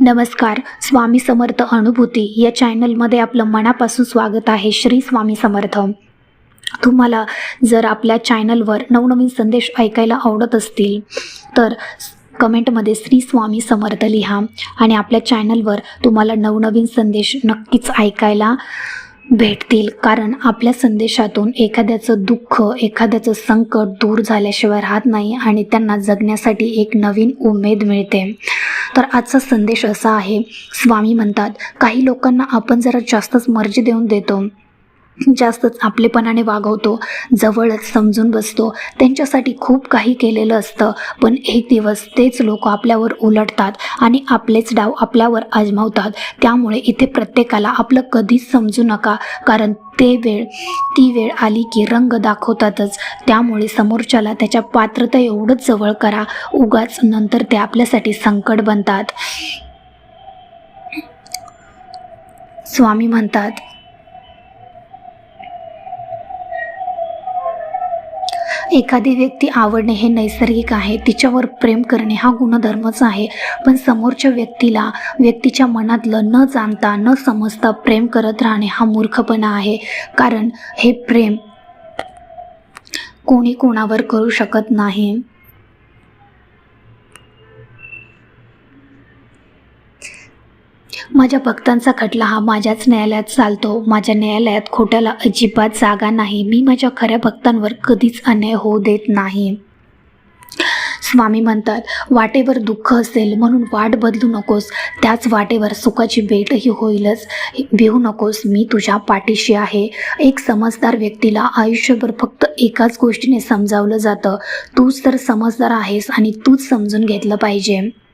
नमस्कार स्वामी समर्थ अनुभूती या चॅनलमध्ये आपलं मनापासून स्वागत आहे श्री स्वामी समर्थ. तुम्हाला जर आपल्या चॅनलवर नवनवीन संदेश ऐकायला आवडत असतील तर कमेंटमध्ये श्री स्वामी समर्थ लिहा आणि आपल्या चॅनलवर तुम्हाला नवनवीन संदेश नक्कीच ऐकायला भेटतील. कारण आपल्या संदेशातून एखाद्याचं दुःख एखाद्याचं संकट दूर झाल्याशिवाय राहत नाही आणि त्यांना जगण्यासाठी एक नवीन उमेद मिळते. तर आजचा संदेश असा आहे स्वामी म्हणतात काही लोकांना आपण जरा जास्तच मर्जी देऊन देतो. जास्तच आपलेपणाने वागवतो जवळच समजून बसतो. त्यांच्यासाठी खूप काही केलेलं असतं पण एक दिवस तेच लोक आपल्यावर उलटतात आणि आपलेच डाव आपल्यावर आजमावतात. त्यामुळे इथे प्रत्येकाला आपलं कधीच समजू नका कारण ते वेळ ती वेळ आली की रंग दाखवतातच. त्यामुळे समोरच्याला त्याच्या पात्रता एवढंच जवळ करा उगाच नंतर ते आपल्यासाठी संकट बनतात. स्वामी म्हणतात एखादी व्यक्ती आवडणे हे नैसर्गिक आहे तिच्यावर प्रेम करणे हा गुणधर्मच आहे. पण समोरच्या व्यक्तीला व्यक्तीच्या मनातलं न जाणता न समजता प्रेम करत राहणे हा मूर्खपणा आहे. कारण हे प्रेम कोणी कोणावर करू शकत नाही. माझ्या भक्तांचा खटला हा माझ्याच न्यायालयात चालतो. माझ्या न्यायालयात खोट्याला अजिबात जागा नाही. मी माझ्या खऱ्या भक्तांवर कधीच अन्याय होऊ देत नाही. स्वामी म्हणतात वाटेवर दुःख असेल म्हणून वाट बदलू नकोस. त्याच वाटेवर सुखाची भेटही होईलच. भिवू नकोस. मी तुझ्या पाठीशी आहे. एक समजदार व्यक्तीला आयुष्यभर फक्त एकाच गोष्टीने समजावलं जातं. तूच तर समजदार आहेस आणि तूच समजून घेतलं पाहिजे.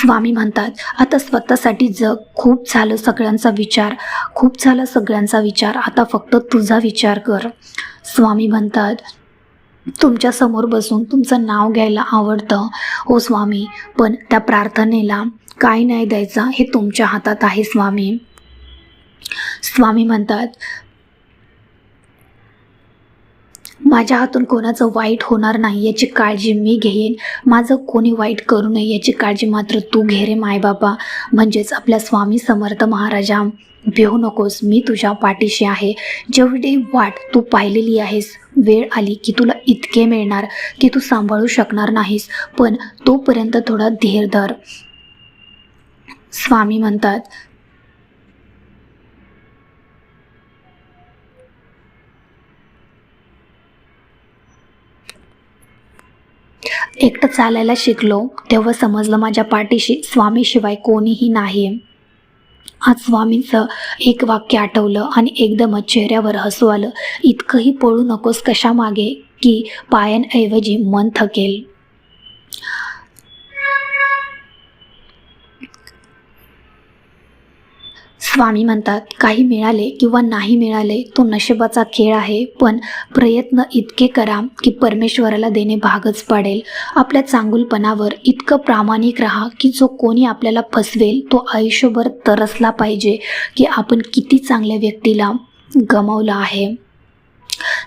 स्वामी म्हणतात. आता स्वतःसाठी जग खूप झालं सगळ्यांचा विचार. खूप झाला सगळ्यांचा विचार. आता फक्त तुझा विचार कर. स्वामी म्हणतात तुमच्यासमोर बसून तुमचं नाव घ्यायला आवडतं. हो स्वामी. पण त्या प्रार्थनेला काय नाही द्यायचा हे तुमच्या हातात आहे स्वामी. स्वामी म्हणतात माझ्या हातून कोणाचं वाईट होणार नाही याची काळजी मी घेईन. माझं कोणी वाईट करू नये याची काळजी मात्र तू घे रे मायबाबा. म्हणजेच आपल्या स्वामी समर्थ महाराजा भिवू नकोस मी तुझ्या पाठीशी आहे. जेवढी वाट तू पाहिलेली आहेस वेळ आली की तुला इतके मिळणार की तू सांभाळू शकणार नाहीस. पण तोपर्यंत थोडा धीर धर. स्वामी म्हणतात एकटं चालायला शिकलो तेव्हा समजलं माझ्या पाठीशी स्वामीशिवाय कोणीही नाही आज स्वामींचं एक वाक्य आठवलं आणि एकदमच चेहऱ्यावर हसू आलं. इतकंही पळू नकोस कशामागे की पायांऐवजी मन थकेल. स्वामी म्हणतात काही मिळाले किंवा नाही मिळाले तो नशिबाचा खेळ आहे पण प्रयत्न इतके करा की परमेश्वराला देणे भागच पडेल. आपल्या चांगुलपणावर इतकं प्रामाणिक राहा की जो कोणी आपल्याला फसवेल तो आयुष्यभर तरसला पाहिजे की आपण किती चांगल्या व्यक्तीला गमावलं आहे.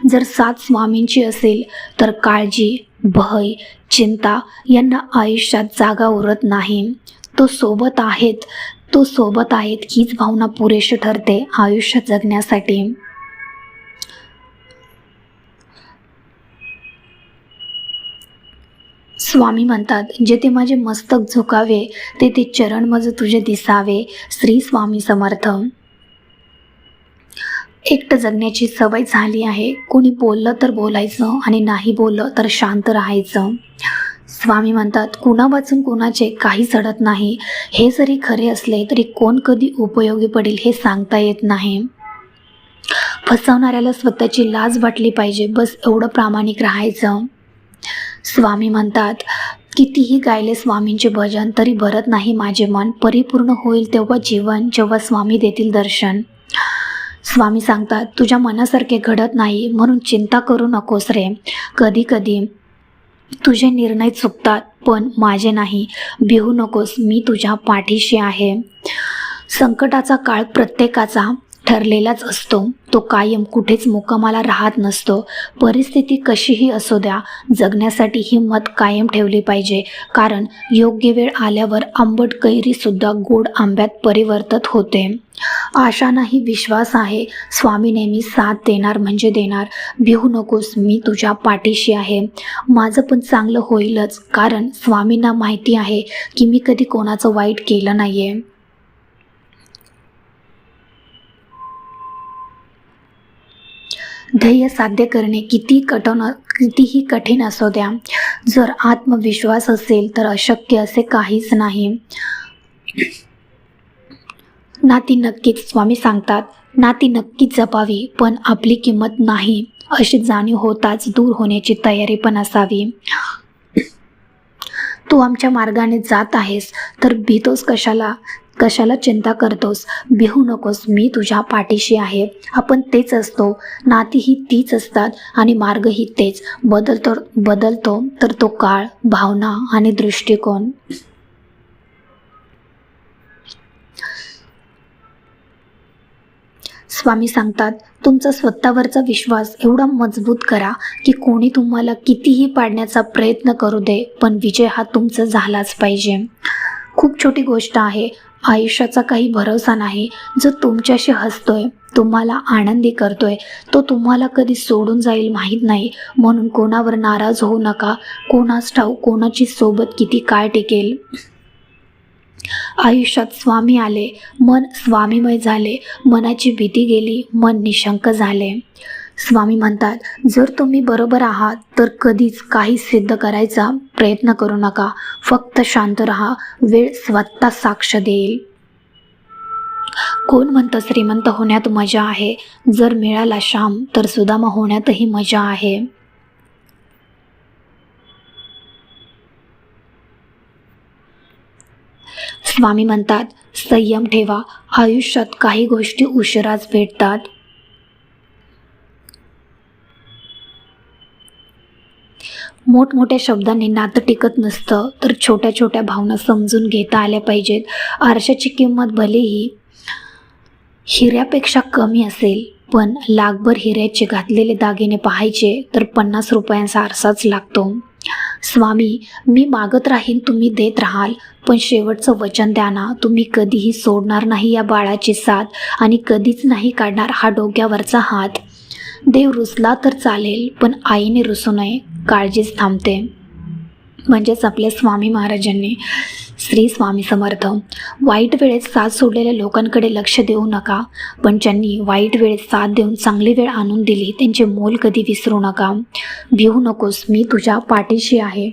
जर सात स्वामींची असेल तर काळजी भय चिंता यांना आयुष्यात जागा उरत नाही. तो सोबत आहेत तो सोबत आहेत हीच भावना पुरेशी ठरते आयुष्य जगण्यासाठी. स्वामी म्हणतात जेथे माझे मस्तक झुकावे तेथे चरण मज तुझे दिसावे श्री स्वामी समर्थ. एकटं जगण्याची सवय झाली आहे. कोणी बोललं तर बोलायचं आणि नाही बोललं तर शांत राहायचं. स्वामी म्हणतात कुणा वाचून कुणाचे काही चढत नाही. हे जरी खरे असले तरी कोण कधी उपयोगी पडेल हे सांगता येत नाही. फसवणाऱ्याला स्वतःची लाज वाटली पाहिजे बस एवढं प्रामाणिक राहायचं. स्वामी म्हणतात कितीही गायले स्वामींचे भजन तरी भरत नाही माझे मन. परिपूर्ण होईल तेव्हा जीवन जेव्हा स्वामी देतील दर्शन. स्वामी सांगतात तुझ्या मनासारखे घडत नाही म्हणून चिंता करू नकोस रे. कधी कधी तुझे निर्णय चुकतात पण माझे नाही. भिवू नकोस मी तुझ्या पाठीशी आहे. संकटाचा काळ प्रत्येकाचा. ठरलेलाच असतो. तो कायम कुठेच मुक्कामाला राहत नसतो. परिस्थिती कशीही असू द्या जगण्यासाठी हिंमत कायम ठेवली पाहिजे. कारण योग्य वेळ आल्यावर आंबट कैरीसुद्धा गोड आंब्यात परिवर्तित होते. आशानाही विश्वास आहे. स्वामी नेहमी साथ देणार म्हणजे देणार. भिवू नकोस मी तुझ्या पाठीशी आहे. माझं पण चांगलं होईलच. कारण स्वामींना माहिती आहे की मी कधी कोणाचं वाईट केलं नाही आहे ध्येय साध्य करणे किती कठीण कितीही कठीण असू द्या. जर आत्मविश्वास असेल तर अशक्य असे काहीच नाही. नाती नक्कीच स्वामी सांगतात नाती नक्कीच जपावी पण आपली किंमत नाही अशी जाणीव होताच दूर होण्याची तयारी पण असावी. तू आमच्या मार्गाने जात आहेस तर भीतोस कशाला? कशाला चिंता करतोस? बिहू नकोस मी तुझ्या पाठीशी आहे. आपण तेच असतो. नाती ही तीच असतात आणि मार्गही तेच. बदलतो बदलतो तर तो काळ भावना आणि दृष्टिकोन. स्वामी सांगतात तुमचा स्वतःवरचा विश्वास एवढा मजबूत करा की कोणी तुम्हाला कितीही पाडण्याचा प्रयत्न करू दे पण विजय हा तुमचा झालाच पाहिजे. खूप छोटी गोष्ट आहे. आयुष्याचा काही भरोसा नाही. जो तुमच्याशी हसतोय तुम्हाला आनंदी करतोय तो तुम्हाला कधी सोडून जाईल माहीत नाही. म्हणून कोणावर नाराज होऊ नका. कोणास ठाऊ कोणाची सोबत किती काय टिकेल? आयुष्यात स्वामी आले. मन स्वामीमय झाले. मनाची भीती गेली. मन निशंक झाले. स्वामी म्हणतात जर तुम्ही बरोबर आहात तर कधीच काही सिद्ध करायचा प्रयत्न करू नका. फक्त शांत राहा. वेळ स्वतः साक्ष देईल. कोण म्हणतं श्रीमंत होण्यात मजा आहे. जर मिळाला श्याम तर सुदामा होण्यातही मजा आहे. स्वामी म्हणतात संयम ठेवा. आयुष्यात काही गोष्टी उशिराच भेटतात. मोठमोठ्या शब्दांनी नातं टिकत नसतं तर छोट्या छोट्या भावना समजून घेता आल्या पाहिजेत. आरशाची किंमत भलेही हिऱ्यापेक्षा कमी असेल पण लाखभर हिऱ्याचे घातलेले दागिने पाहायचे तर पन्नास रुपयांचा आरसाच लागतो. स्वामी मी मागत राहीन तुम्ही देत राहाल पण शेवटचं वचन द्या ना तुम्ही कधीही सोडणार नाही या बाळाची साथ आणि कधीच नाही काढणार हा डोक्यावरचा हात. देव रुसला तर चालेल पण आईने रुसू नये. काळजीच थांबते. म्हणजेच आपल्या स्वामी महाराजांनी श्री स्वामी समर्थ वाईट वेळेत साथ सोडलेल्या लोकांकडे लक्ष देऊ नका पण ज्यांनी वाईट वेळेत साथ देऊन चांगली वेळ आणून दिली त्यांचे मोल कधी विसरू नका. भिवू नकोस मी तुझ्या पाठीशी आहे.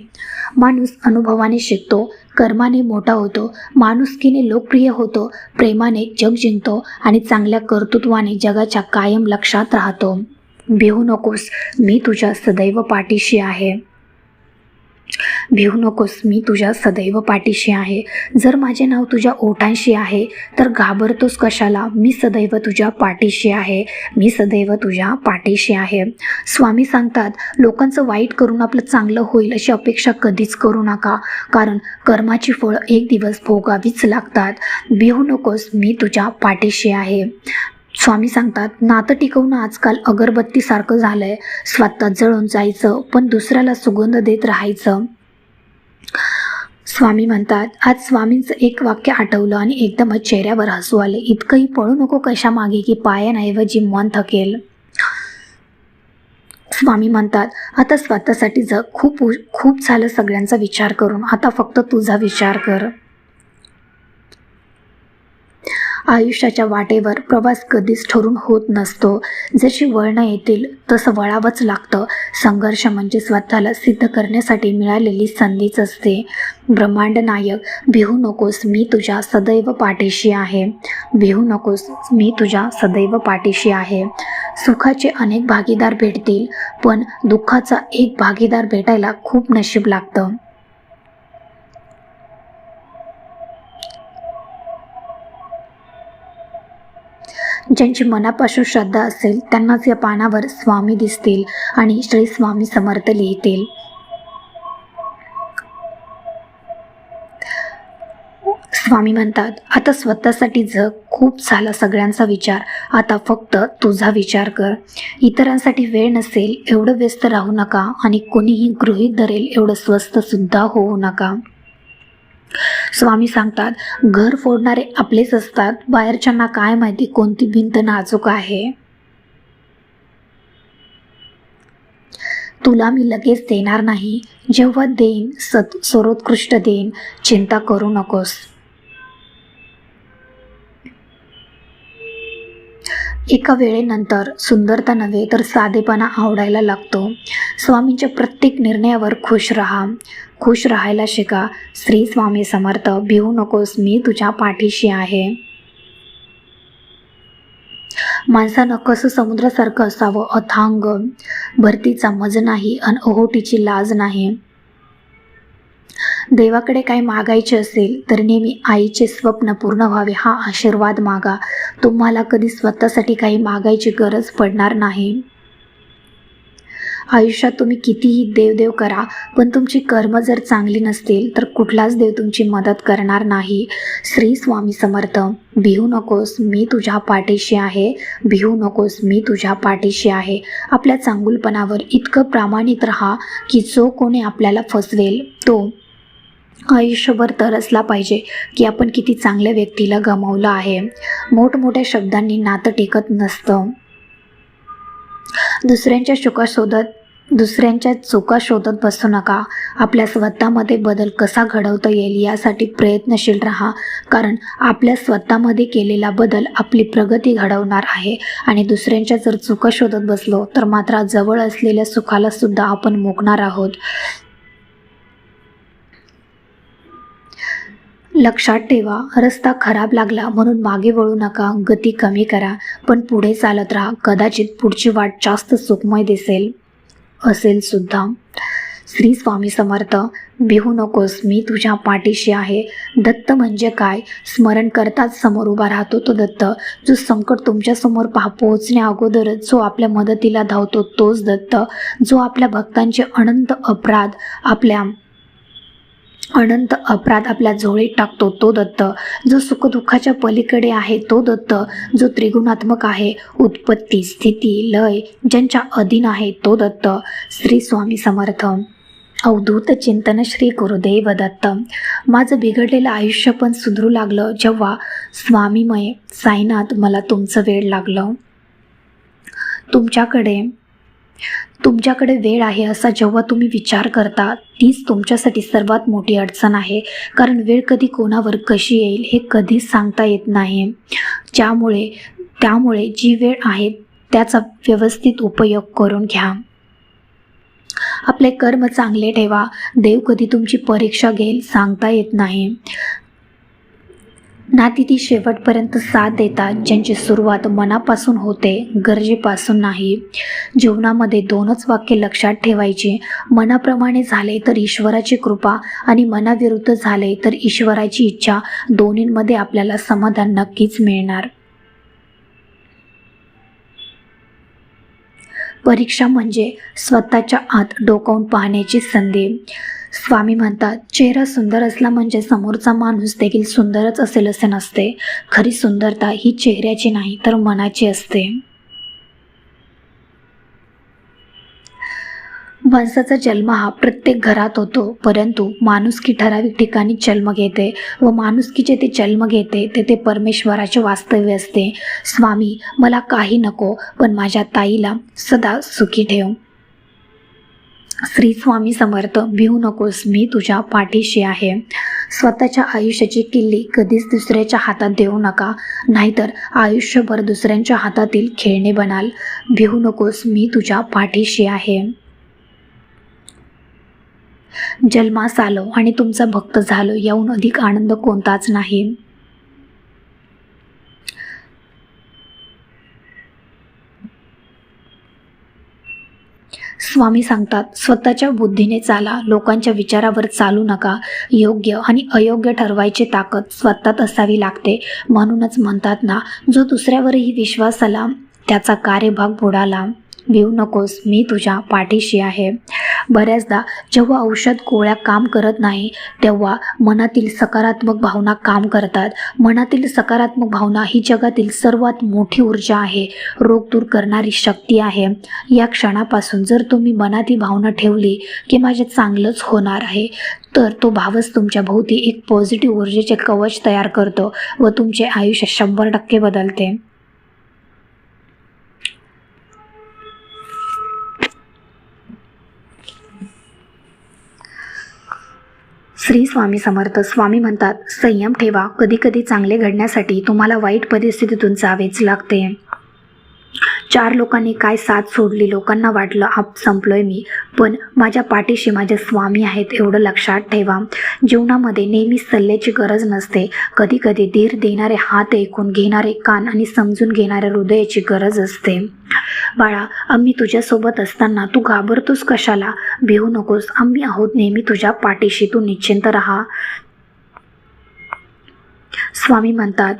माणूस अनुभवाने शिकतो कर्माने मोठा होतो माणुसकीने लोकप्रिय होतो प्रेमाने जग जिंकतो आणि चांगल्या कर्तृत्वाने जगाच्या कायम लक्षात राहतो. भिवू नकोस मी तुझ्या सदैव पाठीशी आहे. भिवू नकोस मी तुझ्या सदैव पाठीशी आहे. जर माझे नाव तुझ्या ओठांशी आहे तर घाबरतोस कशाला? मी सदैव तुझ्या पाठीशी आहे. मी सदैव तुझ्या पाठीशी आहे. स्वामी सांगतात लोकांचं वाईट करून आपलं चांगलं होईल अशी अपेक्षा कधीच करू नका. कारण कर्माची फळं एक दिवस भोगावीच लागतात. भिवू नकोस मी तुझ्या पाठीशी आहे. स्वामी सांगतात नातं टिकवणं आजकाल अगरबत्तीसारखं झालं आहे स्वतः जळून जायचं पण दुसऱ्याला सुगंध देत राहायचं. स्वामी म्हणतात आज स्वामींचं एक वाक्य आठवलं आणि एकदमच चेहऱ्यावर हसू आले. इतकंही पळू नको कशा मागे की पायाऐवजी मन थकेल. स्वामी म्हणतात आता स्वतःसाठी जग खूप खूप झालं सगळ्यांचा विचार करून. आता फक्त तुझा विचार कर. आयुष्याच्या वाटेवर प्रवास कधीच ठरून होत नसतो. जशी वळणं येतील तसं वळावंच लागतं. संघर्ष म्हणजे स्वतःला सिद्ध करण्यासाठी मिळालेली संधीच असते. ब्रह्मांड नायक भिहू नकोस मी तुझ्या सदैव पाठीशी आहे. भिहू नकोस मी तुझ्या सदैव पाठीशी आहे. सुखाचे अनेक भागीदार भेटतील पण दुःखाचा एक भागीदार भेटायला खूप नशीब लागतं. ज्यांची मनापासून श्रद्धा असेल त्यांनाच या पानावर स्वामी दिसतील आणि श्री स्वामी समर्थ लिहितील. स्वामी म्हणतात आता स्वतःसाठी जग खूप झाला सगळ्यांचा विचार. आता फक्त तुझा विचार कर. इतरांसाठी वेळ नसेल एवढं व्यस्त राहू नका आणि कोणीही गृहीत धरेल एवढं स्वस्त सुद्धा होऊ नका. स्वामी सांगतात घर फोडणारे आपलेच असतात. बाहेरच्यांना काय माहिती कोणती भिंत नाजूक आहे? तुला मी लगेच देणार नाही. जेव्हा देईन सत सर्वोत्कृष्ट देईन. चिंता करू नकोस. एका वेळेनंतर सुंदरता नव्हे तर साधेपणा आवडायला लागतो. स्वामींच्या प्रत्येक निर्णयावर खुश राहा. खुश राहायला शिका. श्री स्वामी समर्थ भिवू नकोस मी तुझ्या पाठीशी आहे. माणसानं कसं समुद्रासारखं असावं? अथांग. भरतीचा मज नाही अन ओहोटीची लाज नाही. देवाकडे काही मागायचे असेल तर नेहमी आईचे स्वप्न पूर्ण व्हावे हा आशीर्वाद मागा. तुम्हाला कधी स्वतःसाठी काही मागायची गरज पडणार नाही. आयुष्यात तुम्ही कितीही देवदेव करा पण तुमची कर्म जर चांगली नसतील तर कुठलाच देव तुमची मदत करणार नाही. श्री स्वामी समर्थ भिवू नकोस मी तुझ्या पाठीशी आहे. भिवू नकोस मी तुझ्या पाठीशी आहे. आपल्या चांगुलपणावर इतकं प्रामाणिक राहा की जो कोणी आपल्याला फसवेल तो आयुष्यभर तरसला पाहिजे की आपण किती चांगल्या व्यक्तीला गमावलं आहे. मोठमोठ्या शब्दांनी नातं टेकत नसतं. दुसऱ्यांच्या चुका शोधत दुसऱ्यांच्या चुका शोधत बसू नका. आपल्या स्वतःमध्ये बदल कसा घडवता येईल यासाठी प्रयत्नशील राहा. कारण आपल्या स्वतःमध्ये केलेला बदल आपली प्रगती घडवणार आहे. आणि दुसऱ्यांच्या जर चुका शोधत बसलो तर मात्र जवळ असलेल्या सुखाला सुद्धा आपण मुकणार आहोत. लक्षात ठेवा रस्ता खराब लागला म्हणून मागे वळू नका गती कमी करा पण पुढे चालत राहा. कदाचित पुढची वाट जास्त सुखमय दिसेल. असेल सुद्धा. श्री स्वामी समर्थ भिवू नकोस मी तुझ्या पाठीशी आहे. दत्त म्हणजे काय? स्मरण करताच समोर उभा राहतो तो दत्त. जो संकट तुमच्यासमोर पा पोहोचण्या अगोदरच जो आपल्या मदतीला धावतो तोच दत्त. जो आपल्या भक्तांचे अनंत अपराध आपल्या अनंत अपराध आपल्या झोळीत टाकतो तो दत्त. जो सुखदुःखाच्या पलीकडे आहे तो दत्त. जो त्रिगुणात्मक आहे उत्पत्ती स्थिती लय ज्यांच्या अधीन आहे तो दत्त. श्री स्वामी समर्थ. अवधूत चिंतन श्री गुरुदेव दत्त. माझं बिघडलेलं आयुष्य पण सुधरू लागलं जेव्हा स्वामीमय साईनाथ मला तुमचं वेळ लागलं. तुमच्याकडे तुमच्याकडे वेळ आहे असा जेव्हा तुम्ही विचार करता तीच तुमच्यासाठी सर्वात मोठी अडचण आहे. कारण वेळ कधी कोणावर कशी येईल हे कधीच सांगता येत नाही. ज्यामुळे त्यामुळे जी वेळ आहे त्याचा व्यवस्थित उपयोग करून घ्या. आपले कर्म चांगले ठेवा. देव कधी तुमची परीक्षा घेईल सांगता येत नाही. नाती ती शेवटपर्यंत साथ देतात ज्यांची सुरुवात मनापासून होते गरजेपासून नाही. जीवनामध्ये दोनच वाक्य लक्षात ठेवायची. मनाप्रमाणे झाले तर ईश्वराची कृपा आणि मनाविरुद्ध झाले तर ईश्वराची इच्छा दोन्हींमध्ये आपल्याला समाधान नक्कीच मिळणार. परीक्षा म्हणजे स्वतःच्या आत डोकावून पाहण्याची संधी. स्वामी म्हणतात चेहरा सुंदर असला म्हणजे समोरचा माणूस देखील सुंदरच असेल असे नसते. खरी सुंदरता ही चेहऱ्याची नाही तर मनाची असते. माणसाचा जन्म हा प्रत्येक घरात होतो परंतु माणुसकी ठराविक ठिकाणी जन्म घेते व माणुसकी जेथे जन्म घेते तेथे परमेश्वराचे वास्तव्य असते. स्वामी मला काही नको पण माझ्या ताईला सदा सुखी ठेव. श्री स्वामी समर्थ भिवू नकोस मी तुझ्या पाठीशी आहे. स्वतःच्या आयुष्याची किल्ली कधीच दुसऱ्याच्या हातात देऊ नका. नाहीतर आयुष्यभर दुसऱ्यांच्या हातातील खेळणे बनाल. भिवू नकोस मी तुझ्या पाठीशी आहे. जन्मास आलो आणि तुमचा भक्त झालो याहून अधिक आनंद कोणताच नाही. स्वामी सांगतात स्वतःच्या बुद्धीने चाला लोकांच्या विचारावर चालू नका. योग्य आणि अयोग्य ठरवायची ताकद स्वतःत असावी लागते. म्हणूनच म्हणतात ना जो दुसऱ्यावरही विश्वास आला त्याचा कार्यभाग बुडाला. घेऊ नकोस मी तुझ्या पाठीशी आहे. बऱ्याचदा जेव्हा औषध गोळ्या काम करत नाही तेव्हा मनातील सकारात्मक भावना काम करतात. मनातील सकारात्मक भावना ही जगातील सर्वात मोठी ऊर्जा आहे. रोग दूर करणारी शक्ती आहे. या क्षणापासून जर तुम्ही मनात ही भावना ठेवली की माझे चांगलंच होणार आहे तर तो भावच तुमच्या भोवती एक पॉझिटिव्ह ऊर्जेचे कवच तयार करतो व तुमचे आयुष्य शंभर टक्के बदलते. श्री स्वामी समर्थ स्वामी म्हणतात संयम ठेवा. कधी कधी चांगले घडण्यासाठी तुम्हाला वाईट परिस्थितीतून जावेच लागते. चार लोकांनी काय साथ सोडली? लोकांना वाटलं आप संपलोय मी. पण माझ्या पाठीशी माझे स्वामी आहेत एवढं लक्षात ठेवा. जीवनामध्ये नेहमी सल्ल्याची गरज नसते. कधी कधी धीर देणारे हात ऐकून घेणारे कान आणि समजून घेणाऱ्या हृदयाची गरज असते. बाळा आम्ही तुझ्यासोबत असताना तू घाबरतोस कशाला? भिवू नकोस. आम्ही आहोत नेहमी तुझ्या पाठीशी. तू निश्चिंत राहा. स्वामी म्हणतात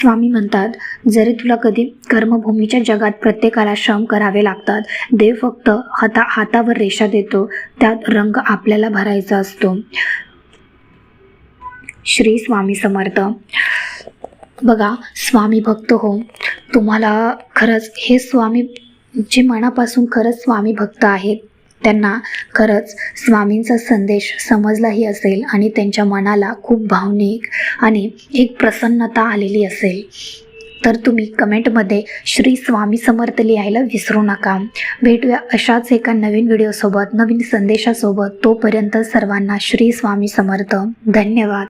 स्वामी म्हणतात जरी तुला कधी कर्मभूमीच्या जगात प्रत्येकाला श्रम करावे लागतात देव फक्त हाता हातावर रेषा देतो त्यात रंग आपल्याला भरायचा असतो. श्री स्वामी समर्थ. बघा स्वामी भक्त हो तुम्हाला खरंच हे स्वामी जे मनापासून खरंच स्वामी भक्त आहेत. त्यांना खरंच स्वामींचा संदेश समजलाही असेल आणि त्यांच्या मनाला खूप भावनिक आणि एक प्रसन्नता आलेली असेल. तर तुम्ही कमेंटमध्ये श्री स्वामी समर्थ लिहायला विसरू नका. भेटूया अशाच एका नवीन व्हिडिओसोबत नवीन संदेशासोबत. तोपर्यंत सर्वांना श्री स्वामी समर्थ. धन्यवाद.